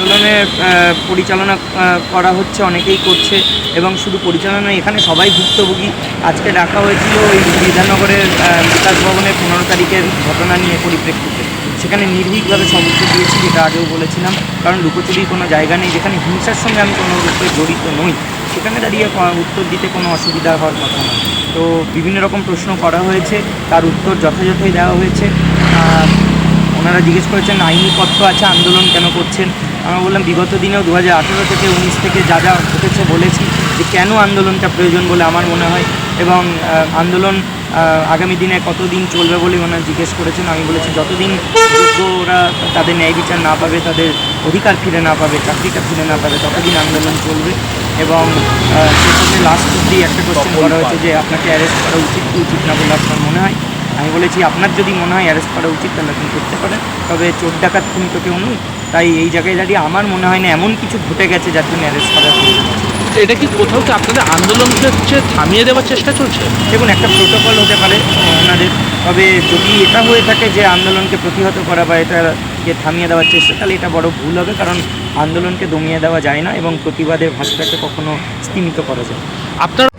আন্দোলনের পরিচালনা করা হচ্ছে, অনেকেই করছে এবং শুধু পরিচালনা এখানে সবাই ভুক্তভোগী। আজকে ডাকা হয়েছিল ওই বিধাননগরের বিকাশ ভবনের পনেরো তারিখের ঘটনা নিয়ে পরিপ্রেক্ষিতে। সেখানে নির্ভীকভাবে উত্তর দিয়েছি, যেটা আগেও বলেছিলাম, কারণ লুকোচুরির কোনো জায়গা নেই, যেখানে হিংসার সঙ্গে আমি কোনো রূপে জড়িত নই। সেখানে দাঁড়িয়ে উত্তর দিতে কোনো অসুবিধা হওয়ার কথা নয়। তো বিভিন্ন রকম প্রশ্ন করা হয়েছে, তার উত্তর যথাযথই দেওয়া হয়েছে। ওনারা জিজ্ঞেস করেছেন, আইনি তো আছে, আন্দোলন কেন করছেন? আমরা বললাম বিগত দিনেও দু হাজার আঠেরো থেকে উনিশ থেকে যা যা ঘটেছে বলেছি যে কেন আন্দোলনটা প্রয়োজন বলে আমার মনে হয় এবং আন্দোলন আগামী দিনে কতদিন চলবে বলে ওনারা জিজ্ঞেস করেছেন। আমি বলেছি যতদিন ওরা তাদের ন্যায় বিচার না পাবে, তাদের অধিকার ফিরে না পাবে, চাকরিটা ফিরে না পাবে, ততদিন আন্দোলন চলবে এবং শেষে লাস্ট অব্দি একটা কোশ্চেন করা হয়েছে যে আপনাকে অ্যারেস্ট করা উচিত কি উচিত না বলে আপনার মনে হয়। আমি বলেছি আপনার যদি মনে হয় অ্যারেস্ট করা উচিত, তাহলে আপনি করতে পারেন। তবে চোর ডাকাত খুনি তো কেউ নই তাই এই জায়গায় দাঁড়িয়ে আমার মনে হয় না এমন কিছু ঘটে গেছে যার জন্য অ্যারেস্ট করা প্রয়োজন আছে। এটা কি কোথাও কি আপনাদের আন্দোলনকে হচ্ছে থামিয়ে দেওয়ার চেষ্টা চলছে দেখুন একটা প্রোটোকল হতে পারে ওনাদের তবে যদি এটা হয়ে থাকে যে আন্দোলনকে প্রতিহত করা বা এটা এটাকে থামিয়ে দেওয়ার চেষ্টা তাহলে এটা বড় ভুল হবে কারণ আন্দোলনকে দমিয়ে দেওয়া যায় না এবং প্রতিবাদের ভাষাটাকে কখনো স্তীমিত করা যায় না। আপনারা